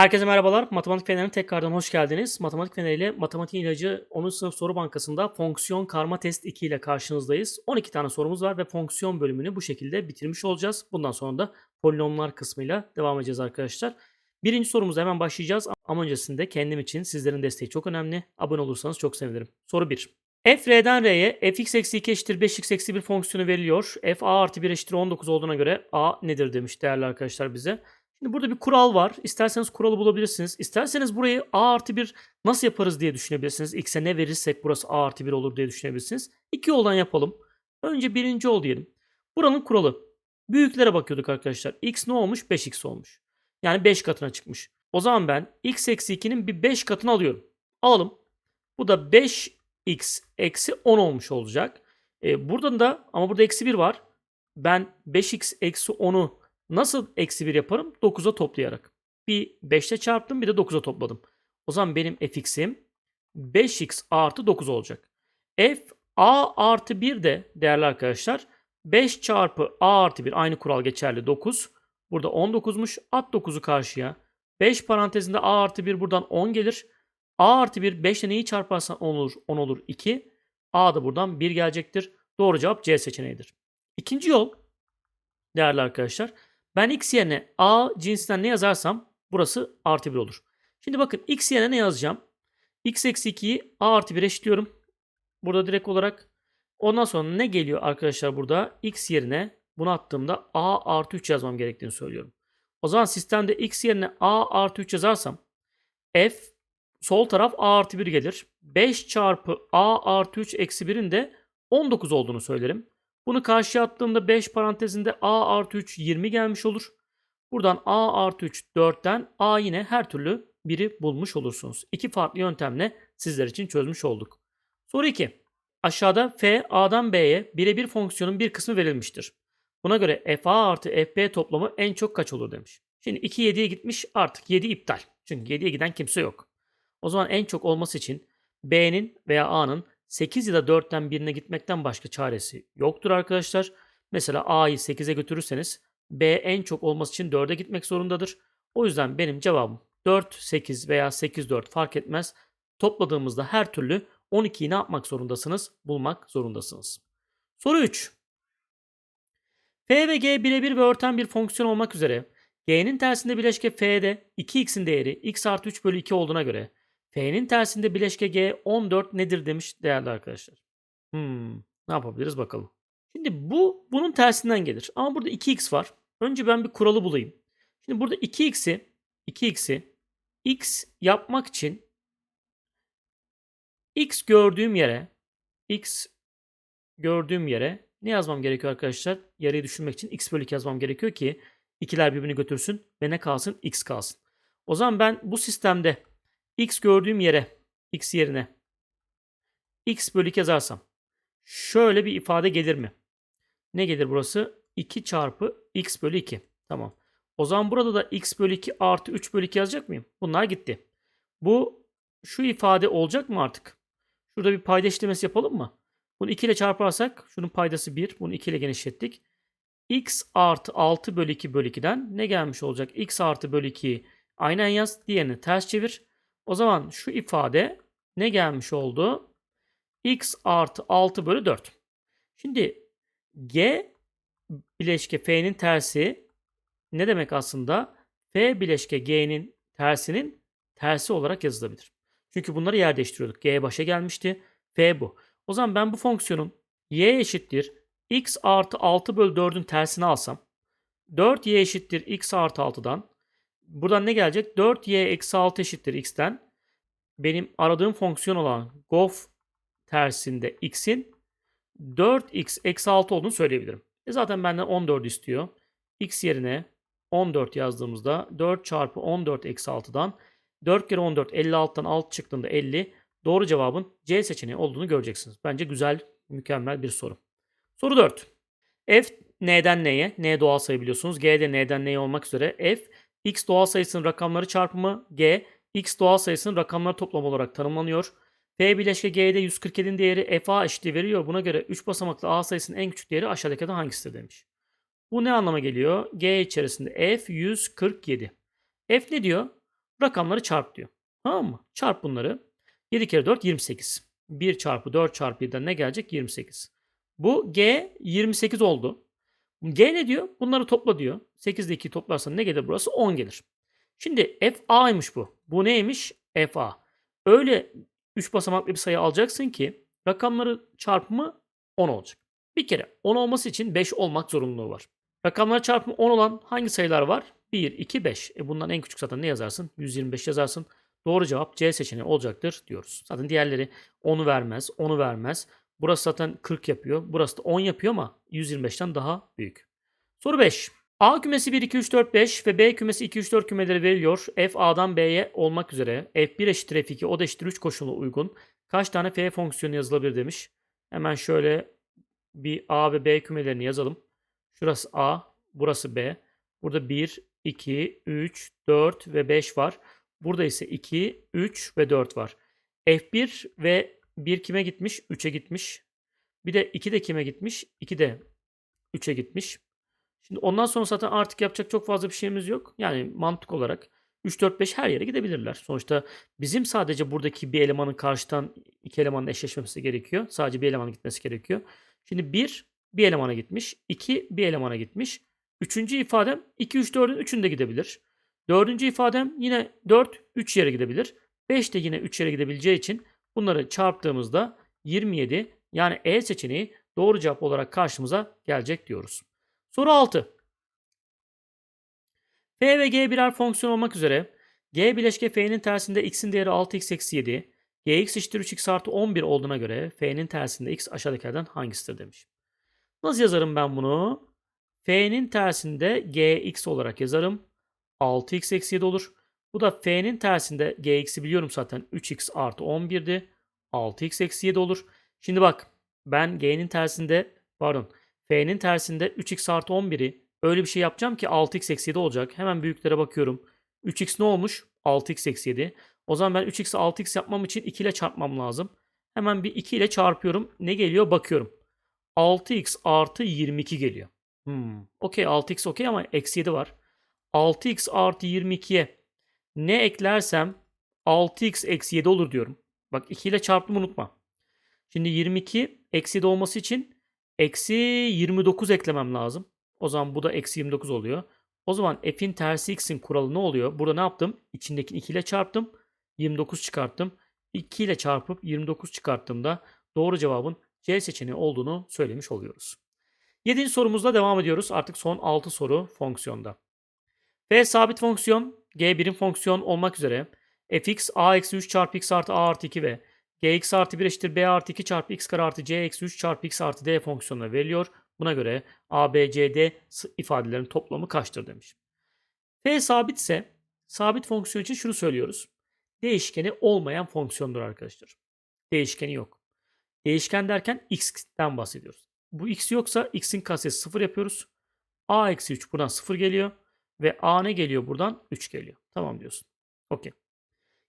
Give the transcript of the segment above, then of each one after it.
Herkese merhabalar. Matematik Feneri'ne tekrardan hoş geldiniz. Matematik Feneri ile Matematik İlacı 10. sınıf soru bankasında fonksiyon karma test 2 ile karşınızdayız. 12 tane sorumuz var ve fonksiyon bölümünü bu şekilde bitirmiş olacağız. Bundan sonra da polinomlar kısmıyla devam edeceğiz arkadaşlar. Birinci sorumuza hemen başlayacağız ama öncesinde kendim için sizlerin desteği çok önemli. Abone olursanız çok sevinirim. Soru 1. f r'den r'ye fx eksi 2 eşittir 5x eksi 1 fonksiyonu veriliyor. f a artı 1 eşittir 19 olduğuna göre a nedir demiş değerli arkadaşlar bize. Şimdi burada bir kural var. İsterseniz kuralı bulabilirsiniz. İsterseniz burayı a artı 1 nasıl yaparız diye düşünebilirsiniz. X'e ne verirsek burası a artı 1 olur diye düşünebilirsiniz. İki yoldan yapalım. Önce birinci yol diyelim. Buranın kuralı. Büyüklere bakıyorduk arkadaşlar. X ne olmuş? 5x olmuş. Yani 5 katına çıkmış. O zaman ben x eksi 2'nin bir 5 katını alıyorum. Alalım. Bu da 5x eksi 10 olmuş olacak. E, buradan da ama burada eksi 1 var. Ben 5x eksi 10'u Nasıl eksi 1 yaparım? 9'a toplayarak. Bir 5'te çarptım bir de 9'a topladım. O zaman benim fx'im 5x artı 9 olacak. f a artı 1 de değerli arkadaşlar 5 çarpı a artı 1 aynı kural geçerli 9. Burada 19'muş. At 9'u karşıya. 5 parantezinde a artı 1 buradan 10 gelir. a artı 1 5 ile neyi çarparsan 10 olur? 10 olur 2. a da buradan 1 gelecektir. Doğru cevap C seçeneğidir. İkinci yol değerli arkadaşlar. Ben x yerine a cinsinden ne yazarsam burası artı 1 olur. Şimdi bakın x yerine ne yazacağım? x eksi 2'yi a artı 1 eşitliyorum. Burada direkt olarak. Ondan sonra ne geliyor arkadaşlar burada? x yerine bunu attığımda a artı 3 yazmam gerektiğini söylüyorum. O zaman sistemde x yerine a artı 3 yazarsam f sol taraf a artı 1 gelir. 5 çarpı a artı 3 eksi 1'in de 19 olduğunu söylerim. Bunu karşıya attığımda 5 parantezinde a artı 3 20 gelmiş olur. Buradan a artı 3 4'ten a yine her türlü biri bulmuş olursunuz. İki farklı yöntemle sizler için çözmüş olduk. Soru 2. Aşağıda f a'dan b'ye birebir fonksiyonun bir kısmı verilmiştir. Buna göre f a artı f b toplamı en çok kaç olur demiş. Şimdi 2 7'ye gitmiş artık 7 iptal. Çünkü 7'ye giden kimse yok. O zaman en çok olması için b'nin veya a'nın 8 ya da 4'ten birine gitmekten başka çaresi yoktur arkadaşlar. Mesela A'yı 8'e götürürseniz B en çok olması için 4'e gitmek zorundadır. O yüzden benim cevabım 4, 8 veya 8, 4 fark etmez. Topladığımızda her türlü 12'yi ne yapmak zorundasınız? Bulmak zorundasınız. Soru 3. F ve G birebir ve örten bir fonksiyon olmak üzere G'nin tersinde bileşke F'de 2x'in değeri x artı 3 bölü 2 olduğuna göre F'nin tersinde bileşke G 14 nedir demiş değerli arkadaşlar. Hmm, ne yapabiliriz bakalım. Şimdi bu bunun tersinden gelir. Ama burada 2x var. Önce ben bir kuralı bulayım. Şimdi burada 2x'i 2x'i x yapmak için x gördüğüm yere x gördüğüm yere ne yazmam gerekiyor arkadaşlar? Yarıyı düşünmek için x bölü 2 yazmam gerekiyor ki ikiler birbirini götürsün ve ne kalsın? x kalsın. O zaman ben bu sistemde x gördüğüm yere x yerine x bölü 2 yazarsam şöyle bir ifade gelir mi? Ne gelir burası? 2 çarpı x bölü 2. Tamam. O zaman burada da x bölü 2 artı 3 bölü 2 yazacak mıyım? Bunlar gitti. Bu şu ifade olacak mı artık? Şurada bir payda işlemesi yapalım mı? Bunu 2 ile çarparsak şunun paydası 1. Bunu 2 ile genişlettik. x artı 6 bölü 2 bölü 2'den ne gelmiş olacak? x artı bölü 2'yi aynen yaz. Diğerini ters çevir. O zaman şu ifade ne gelmiş oldu? x artı 6 bölü 4. Şimdi g bileşke f'nin tersi ne demek aslında? f bileşke g'nin tersinin tersi olarak yazılabilir. Çünkü bunları yer değiştiriyorduk. g başa gelmişti. f bu. O zaman ben bu fonksiyonun y eşittir x artı 6 bölü 4'ün tersini alsam 4y eşittir x artı 6'dan buradan ne gelecek? 4y eksi 6 eşittir x'ten. Benim aradığım fonksiyon olan gof tersinde x'in 4x eksi 6 olduğunu söyleyebilirim. E zaten benden 14 istiyor. x yerine 14 yazdığımızda 4 çarpı 14 eksi 6'dan 4 kere 14 56'dan 6 çıktığında 50. Doğru cevabın C seçeneği olduğunu göreceksiniz. Bence güzel, mükemmel bir soru. Soru 4. F n'den n'ye, n doğal sayı biliyorsunuz. G de n'den n'ye olmak üzere f x doğal sayısının rakamları çarpımı g x doğal sayısının rakamları toplamı olarak tanımlanıyor. F bileşke G'de 147'nin değeri FA eşitliği veriyor. Buna göre 3 basamaklı A sayısının en küçük değeri aşağıdakilerden hangisidir demiş. Bu ne anlama geliyor? G içerisinde F 147. F ne diyor? Rakamları çarp diyor. Tamam mı? Çarp bunları. 7 kere 4 28. 1 çarpı 4 çarpı 7'den ne gelecek? 28. Bu G 28 oldu. G ne diyor? Bunları topla diyor. 8 ile 2'yi toplarsan ne gelir burası? 10 gelir. Şimdi FA'ymış bu. Bu neymiş? FA. Öyle 3 basamaklı bir sayı alacaksın ki rakamları çarpımı 10 olacak. Bir kere 10 olması için 5 olmak zorunluluğu var. Rakamlar çarpımı 10 olan hangi sayılar var? 1, 2, 5. E bundan en küçük zaten ne yazarsın? 125 yazarsın. Doğru cevap C seçeneği olacaktır diyoruz. Zaten diğerleri 10'u vermez, 10'u vermez. Burası zaten 40 yapıyor. Burası da 10 yapıyor ama 125'ten daha büyük. Soru 5. A kümesi 1, 2, 3, 4, 5 ve B kümesi 2, 3, 4 kümeleri veriliyor. F A'dan B'ye olmak üzere F1 eşittir F2, o da eşittir 3 koşulu uygun. Kaç tane F fonksiyonu yazılabilir demiş. Hemen şöyle bir A ve B kümelerini yazalım. Şurası A, burası B. Burada 1, 2, 3, 4 ve 5 var. Burada ise 2, 3 ve 4 var. F1 ve 1 kime gitmiş? 3'e gitmiş. Bir de 2 de kime gitmiş? 2 de 3'e gitmiş. Şimdi ondan sonra zaten artık yapacak çok fazla bir şeyimiz yok. Yani mantık olarak 3, 4, 5 her yere gidebilirler. Sonuçta bizim sadece buradaki bir elemanın karşıdan iki elemanın eşleşmesi gerekiyor. Sadece bir elemanın gitmesi gerekiyor. Şimdi 1 bir elemana gitmiş. 2 bir elemana gitmiş. Üçüncü ifadem 2, 3, 4'ün üçünde gidebilir. Dördüncü ifadem yine 4, 3 yere gidebilir. 5 de yine 3 yere gidebileceği için bunları çarptığımızda 27 yani E seçeneği doğru cevap olarak karşımıza gelecek diyoruz. Soru 6. F ve G birer fonksiyon olmak üzere G bileşke F'nin tersinde x'in değeri 6x eksi 7, Gx eşittir 3x artı 11 olduğuna göre F'nin tersinde x aşağıdakilerden hangisidir demiş. Nasıl yazarım ben bunu? F'nin tersinde Gx olarak yazarım. 6x eksi 7 olur. Bu da F'nin tersinde Gx'i biliyorum zaten 3x artı 11'di. 6x eksi 7 olur. Şimdi bak ben G'nin tersinde pardon F'nin tersinde 3x artı 11'i öyle bir şey yapacağım ki 6x eksi 7 olacak. Hemen büyüklere bakıyorum. 3x ne olmuş? 6x eksi 7. O zaman ben 3x'i 6x yapmam için 2 ile çarpmam lazım. Hemen bir 2 ile çarpıyorum. Ne geliyor? Bakıyorum. 6x artı 22 geliyor. Hmm. Okey 6x okey ama eksi 7 var. 6x artı 22'ye ne eklersem 6x eksi 7 olur diyorum. Bak 2 ile çarptım unutma. Şimdi 22 eksi 7 olması için eksi 29 eklemem lazım. O zaman bu da eksi 29 oluyor. O zaman f'in tersi x'in kuralı ne oluyor? Burada ne yaptım? İçindeki 2 ile çarptım. 29 çıkarttım. 2 ile çarpıp 29 çıkarttığımda doğru cevabın C seçeneği olduğunu söylemiş oluyoruz. 7. sorumuzla devam ediyoruz. Artık son 6 soru fonksiyonda. F sabit fonksiyon, G birim fonksiyon olmak üzere fx a eksi 3 çarpı x artı a artı 2 ve gx artı 1 eşittir b artı 2 çarpı x kare artı c eksi 3 çarpı x artı d fonksiyonuna veriliyor. Buna göre a, b, c, d ifadelerin toplamı kaçtır demiş. F sabit ise sabit fonksiyon için şunu söylüyoruz. Değişkeni olmayan fonksiyondur arkadaşlar. Değişkeni yok. Değişken derken x'ten bahsediyoruz. Bu x yoksa x'in katsayısı 0 yapıyoruz. a eksi 3 buradan 0 geliyor. Ve a ne geliyor buradan? 3 geliyor. Tamam diyorsun. Okey.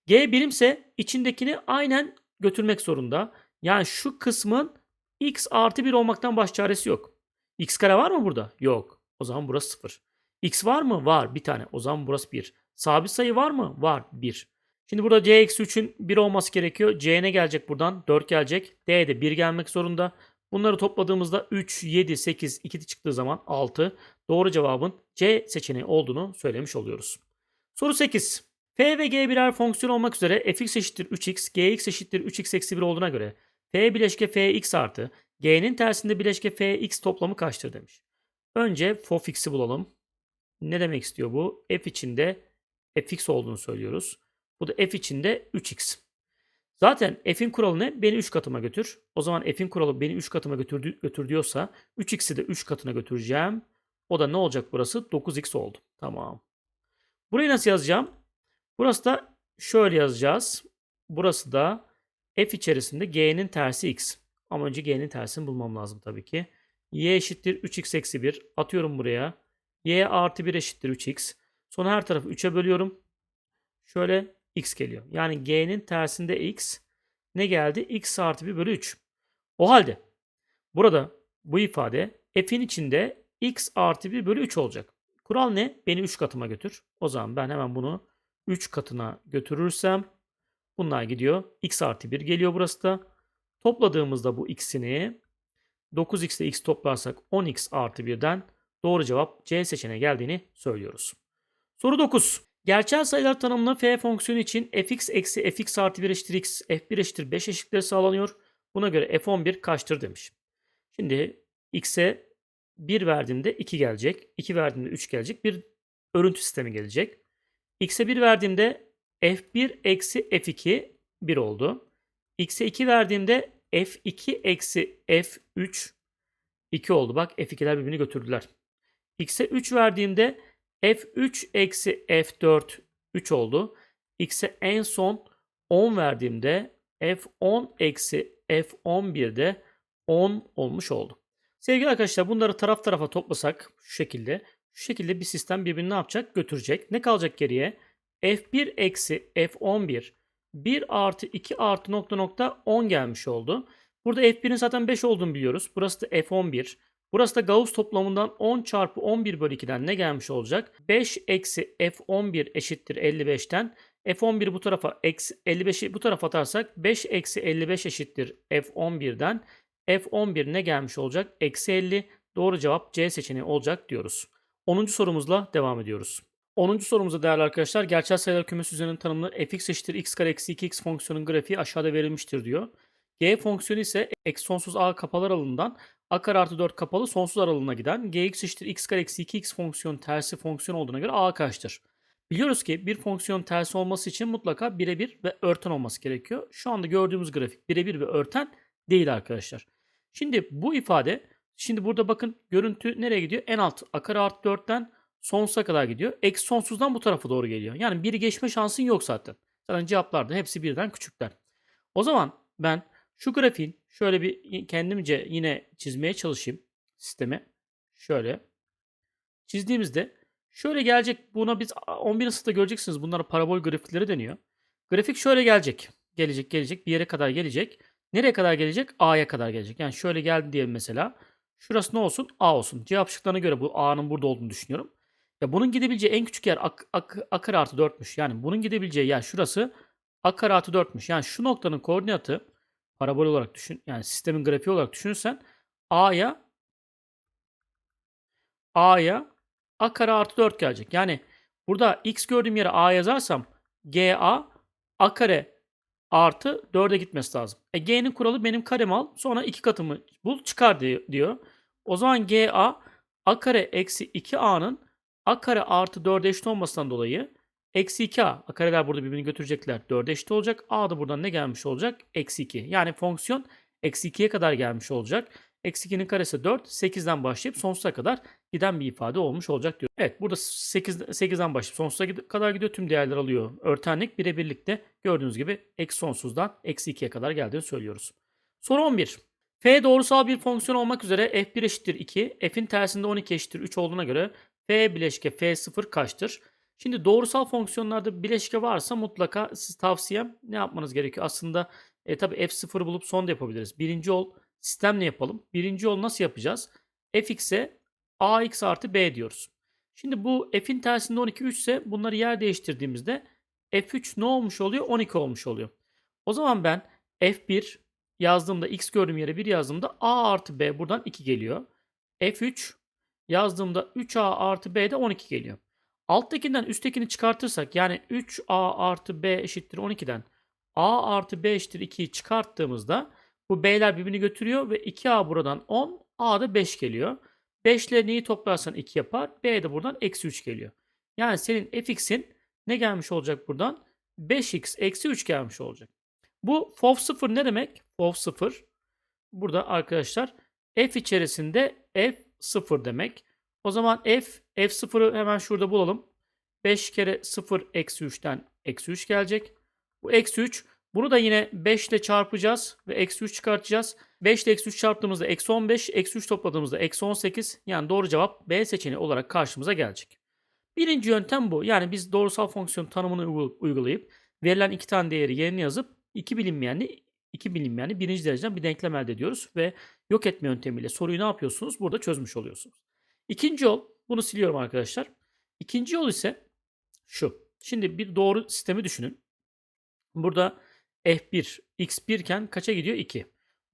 G birimse içindekini aynen götürmek zorunda. Yani şu kısmın x artı 1 olmaktan baş çaresi yok. x kare var mı burada? Yok. O zaman burası 0. x var mı? Var. Bir tane. O zaman burası 1. Sabit sayı var mı? Var. 1. Şimdi burada c eksi 3'ün 1 olması gerekiyor. c ne gelecek buradan? 4 gelecek. d de 1 gelmek zorunda. Bunları topladığımızda 3, 7, 8, 2 çıktığı zaman 6. Doğru cevabın C seçeneği olduğunu söylemiş oluyoruz. Soru 8. F ve G birer fonksiyon olmak üzere fx eşittir 3x, gx eşittir 3x eksi 1 olduğuna göre f bileşke fx artı g'nin tersinde bileşke fx toplamı kaçtır demiş. Önce fx'i bulalım. Ne demek istiyor bu? f içinde fx olduğunu söylüyoruz. Bu da f içinde 3x. Zaten f'in kuralı ne? Beni 3 katıma götür. O zaman f'in kuralı beni 3 katıma götür, götür diyorsa 3x'i de 3 katına götüreceğim. O da ne olacak burası? 9x oldu. Tamam. Burayı nasıl yazacağım? Burası da şöyle yazacağız. Burası da f içerisinde g'nin tersi x. Ama önce g'nin tersini bulmam lazım tabii ki. y eşittir 3x eksi 1. Atıyorum buraya. y artı 1 eşittir 3x. Sonra her tarafı 3'e bölüyorum. Şöyle x geliyor. Yani g'nin tersinde x ne geldi? x artı 1 bölü 3. O halde burada bu ifade f'in içinde x artı 1 bölü 3 olacak. Kural ne? Beni 3 katıma götür. O zaman ben hemen bunu 3 katına götürürsem bunlar gidiyor. x artı 1 geliyor burası da. Topladığımızda bu x'ini 9x ile x toplarsak 10x artı 1'den doğru cevap C seçeneği geldiğini söylüyoruz. Soru 9. Gerçel sayılar tanımlı f fonksiyonu için fx eksi fx artı 1 eşittir x, f1 eşittir 5 eşitleri sağlanıyor. Buna göre f11 kaçtır demiş. Şimdi x'e 1 verdiğimde 2 gelecek. 2 verdiğimde 3 gelecek. Bir örüntü sistemi gelecek. x'e 1 verdiğimde f1 eksi f2 1 oldu. x'e 2 verdiğimde f2 eksi f3 2 oldu. Bak f2'ler birbirini götürdüler. x'e 3 verdiğimde f3 eksi f4 3 oldu. x'e en son 10 verdiğimde f10 eksi f11'de 10 olmuş oldu. Sevgili arkadaşlar bunları taraf tarafa toplasak şu şekilde. Şu şekilde bir sistem birbirini ne yapacak? Götürecek. Ne kalacak geriye? f1 eksi f11 1 artı 2 artı nokta nokta 10 gelmiş oldu. Burada f1'in zaten 5 olduğunu biliyoruz. Burası da f11. Burası da Gauss toplamından 10 çarpı 11 bölü 2'den ne gelmiş olacak? 5 eksi f11 eşittir 55'ten. f11 bu tarafa eksi 55'i bu tarafa atarsak 5 eksi 55 eşittir f11'den. F11 ne gelmiş olacak? Eksi 50. Doğru cevap C seçeneği olacak diyoruz. 10. sorumuzla devam ediyoruz. 10. sorumuzda değerli arkadaşlar gerçel sayılar kümesi üzerinin tanımlı fx eşittir x kare eksi 2x fonksiyonun grafiği aşağıda verilmiştir diyor. G fonksiyonu ise eksi sonsuz a kapalı aralığından a kare artı 4 kapalı sonsuz aralığına giden gx eşittir x kare eksi 2x fonksiyon tersi fonksiyon olduğuna göre a kaçtır? Biliyoruz ki bir fonksiyon tersi olması için mutlaka birebir ve örten olması gerekiyor. Şu anda gördüğümüz grafik birebir ve örten değil arkadaşlar. Şimdi bu ifade, şimdi burada bakın görüntü nereye gidiyor? En alt a kare artı 4'ten sonsuza kadar gidiyor. Eksi sonsuzdan bu tarafa doğru geliyor. Yani biri geçme şansın yok zaten. Zaten cevaplar da hepsi birden küçükler. O zaman ben şu grafiğin şöyle bir kendimce yine çizmeye çalışayım sisteme. Şöyle. Çizdiğimizde şöyle gelecek. Buna biz 11. sınıfta göreceksiniz. Bunlar parabol grafikleri deniyor. Grafik şöyle gelecek. Gelecek gelecek. Bir yere kadar gelecek. Nereye kadar gelecek? A'ya kadar gelecek. Yani şöyle geldi diyelim mesela. Şurası ne olsun? A olsun. Cevap şıklarına göre bu A'nın burada olduğunu düşünüyorum. Ya bunun gidebileceği en küçük yer a, a, a kare artı 4'müş. Yani bunun gidebileceği yer şurası a kare artı 4'müş. Yani şu noktanın koordinatı parabol olarak düşün. Yani sistemin grafiği olarak düşünürsen A'ya A'ya A kare artı 4 gelecek. Yani burada X gördüğüm yere A yazarsam GA A kare artı 4'e gitmesi lazım. E, G'nin kuralı benim karem al sonra iki katımı bul çıkar diyor. O zaman GA A kare eksi 2A'nın A kare artı 4'e eşit olmasından dolayı Eksi 2a. A kareler burada birbirini götürecekler. 4'e eşit olacak. A da buradan ne gelmiş olacak? Eksi 2. Yani fonksiyon eksi 2'ye kadar gelmiş olacak. Eksi 2'nin karesi 4. 8'den başlayıp sonsuza kadar giden bir ifade olmuş olacak diyor. Evet burada 8, 8'den başlayıp sonsuza kadar gidiyor. Tüm değerler alıyor. Örtenlik birebirlikte gördüğünüz gibi eksi sonsuzdan eksi 2'ye kadar geldiğini söylüyoruz. Soru 11. F doğrusal bir fonksiyon olmak üzere f1 eşittir 2, f'in tersinde 12 eşittir 3 olduğuna göre f bileşke f0 kaçtır? Şimdi doğrusal fonksiyonlarda bileşke varsa mutlaka siz tavsiyem ne yapmanız gerekiyor? Aslında e, tabii f0 bulup son da yapabiliriz. Birinci yol sistemle yapalım. Birinci yol nasıl yapacağız? fx'e ax artı b diyoruz. Şimdi bu f'in tersinde 12 3 ise bunları yer değiştirdiğimizde f3 ne olmuş oluyor? 12 olmuş oluyor. O zaman ben f1 yazdığımda x gördüğüm yere 1 yazdığımda a artı b buradan 2 geliyor. f3 yazdığımda 3a artı b de 12 geliyor. Alttakinden üsttekini çıkartırsak yani 3a artı b eşittir 12'den a artı b eşittir 2'yi çıkarttığımızda bu b'ler birbirini götürüyor ve 2a buradan 10 a da 5 geliyor. 5 ile neyi toplarsan 2 yapar. b de buradan eksi 3 geliyor. Yani senin fx'in ne gelmiş olacak buradan? 5x eksi 3 gelmiş olacak. Bu fof 0 ne demek? Fof 0 burada arkadaşlar f içerisinde f 0 demek. O zaman f, f0'ı hemen şurada bulalım. 5 kere 0 eksi 3'ten eksi 3 gelecek. Bu eksi 3. Bunu da yine 5 ile çarpacağız ve eksi 3 çıkartacağız. 5 ile eksi 3 çarptığımızda eksi 15, eksi 3 topladığımızda eksi 18. Yani doğru cevap B seçeneği olarak karşımıza gelecek. Birinci yöntem bu. Yani biz doğrusal fonksiyon tanımını uygulayıp verilen iki tane değeri yerine yazıp iki bilinmeyenli iki bilinmeyeni birinci dereceden bir denklem elde ediyoruz ve yok etme yöntemiyle soruyu ne yapıyorsunuz? Burada çözmüş oluyorsunuz. İkinci yol, bunu siliyorum arkadaşlar. İkinci yol ise şu. Şimdi bir doğru sistemi düşünün. Burada F1 x1 iken kaça gidiyor? 2.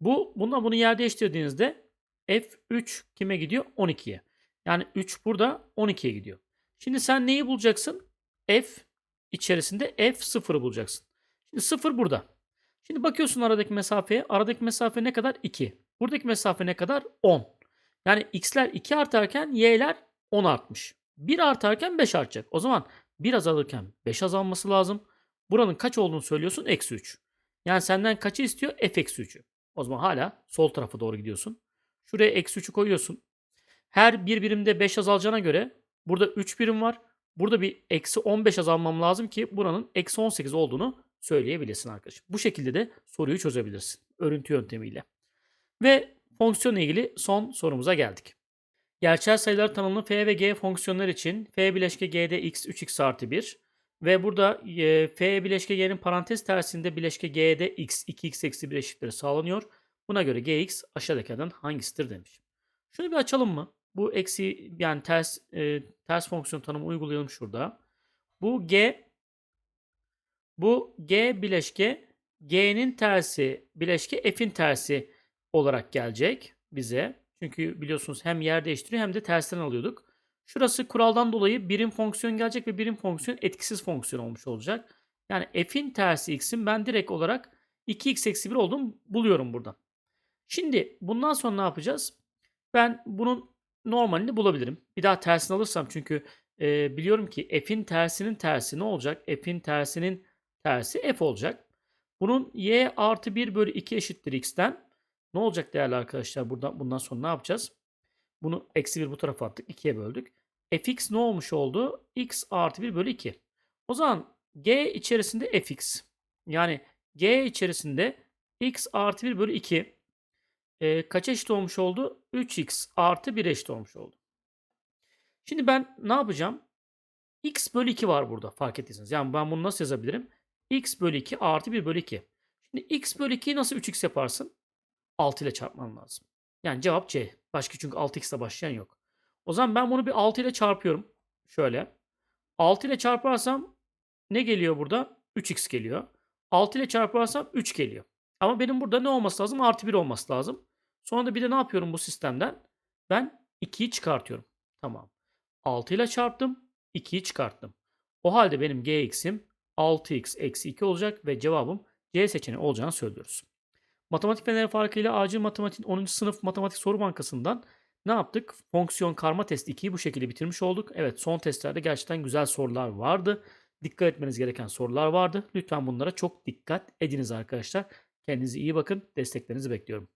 Bu bununla bunu yer değiştirdiğinizde F3 kime gidiyor? 12'ye. Yani 3 burada 12'ye gidiyor. Şimdi sen neyi bulacaksın? F içerisinde F0'ı bulacaksın. Şimdi 0 burada. Şimdi bakıyorsun aradaki mesafeye. Aradaki mesafe ne kadar? 2. Buradaki mesafe ne kadar? 10. Yani x'ler 2 artarken y'ler 10 artmış. 1 artarken 5 artacak. O zaman 1 azalırken 5 azalması lazım. Buranın kaç olduğunu söylüyorsun? Eksi 3. Yani senden kaçı istiyor? F eksi 3'ü. O zaman hala sol tarafa doğru gidiyorsun. Şuraya eksi 3'ü koyuyorsun. Her bir birimde 5 azalacağına göre burada 3 birim var. Burada bir eksi 15 azalmam lazım ki buranın eksi 18 olduğunu söyleyebilirsin arkadaşım. Bu şekilde de soruyu çözebilirsin. Örüntü yöntemiyle. Ve fonksiyonla ilgili son sorumuza geldik. Gerçel sayılar tanımlı f ve g fonksiyonlar için f bileşke g'de x 3x artı 1 ve burada e, f bileşke g'nin parantez tersinde bileşke g'de x 2x eksi 1 eşitleri sağlanıyor. Buna göre gx aşağıdakilerden hangisidir demiş. Şunu bir açalım mı? Bu eksi yani ters e, ters fonksiyon tanımı uygulayalım şurada. Bu g bu g bileşke g'nin tersi bileşke f'in tersi olarak gelecek bize. Çünkü biliyorsunuz hem yer değiştiriyor hem de tersten alıyorduk. Şurası kuraldan dolayı birim fonksiyon gelecek ve birim fonksiyon etkisiz fonksiyon olmuş olacak. Yani f'in tersi x'in ben direkt olarak 2x eksi 1 olduğunu buluyorum buradan. Şimdi bundan sonra ne yapacağız? Ben bunun normalini bulabilirim. Bir daha tersini alırsam çünkü e, biliyorum ki f'in tersinin tersi ne olacak? F'in tersinin tersi f olacak. Bunun y artı 1 bölü 2 eşittir x'ten. Ne olacak değerli arkadaşlar? Buradan, bundan sonra ne yapacağız? Bunu eksi 1 bu tarafa attık. 2'ye böldük. Fx ne olmuş oldu? x artı 1 bölü 2. O zaman g içerisinde fx. Yani g içerisinde x artı 1 bölü 2 e, kaç eşit olmuş oldu? 3x artı 1 eşit olmuş oldu. Şimdi ben ne yapacağım? x bölü 2 var burada fark ettiyseniz. Yani ben bunu nasıl yazabilirim? x bölü 2 artı 1 bölü 2. Şimdi x bölü 2'yi nasıl 3x yaparsın? 6 ile çarpman lazım. Yani cevap C. Başka çünkü 6x ile başlayan yok. O zaman ben bunu bir 6 ile çarpıyorum. Şöyle. 6 ile çarparsam ne geliyor burada? 3x geliyor. 6 ile çarparsam 3 geliyor. Ama benim burada ne olması lazım? Artı 1 olması lazım. Sonra da bir de ne yapıyorum bu sistemden? Ben 2'yi çıkartıyorum. Tamam. 6 ile çarptım. 2'yi çıkarttım. O halde benim gx'im 6x eksi 2 olacak ve cevabım C seçeneği olacağını söylüyoruz. Matematik feneri farkıyla acil matematiğin 10. sınıf matematik soru bankasından ne yaptık? Fonksiyon karma test 2'yi bu şekilde bitirmiş olduk. Evet son testlerde gerçekten güzel sorular vardı. Dikkat etmeniz gereken sorular vardı. Lütfen bunlara çok dikkat ediniz arkadaşlar. Kendinize iyi bakın. Desteklerinizi bekliyorum.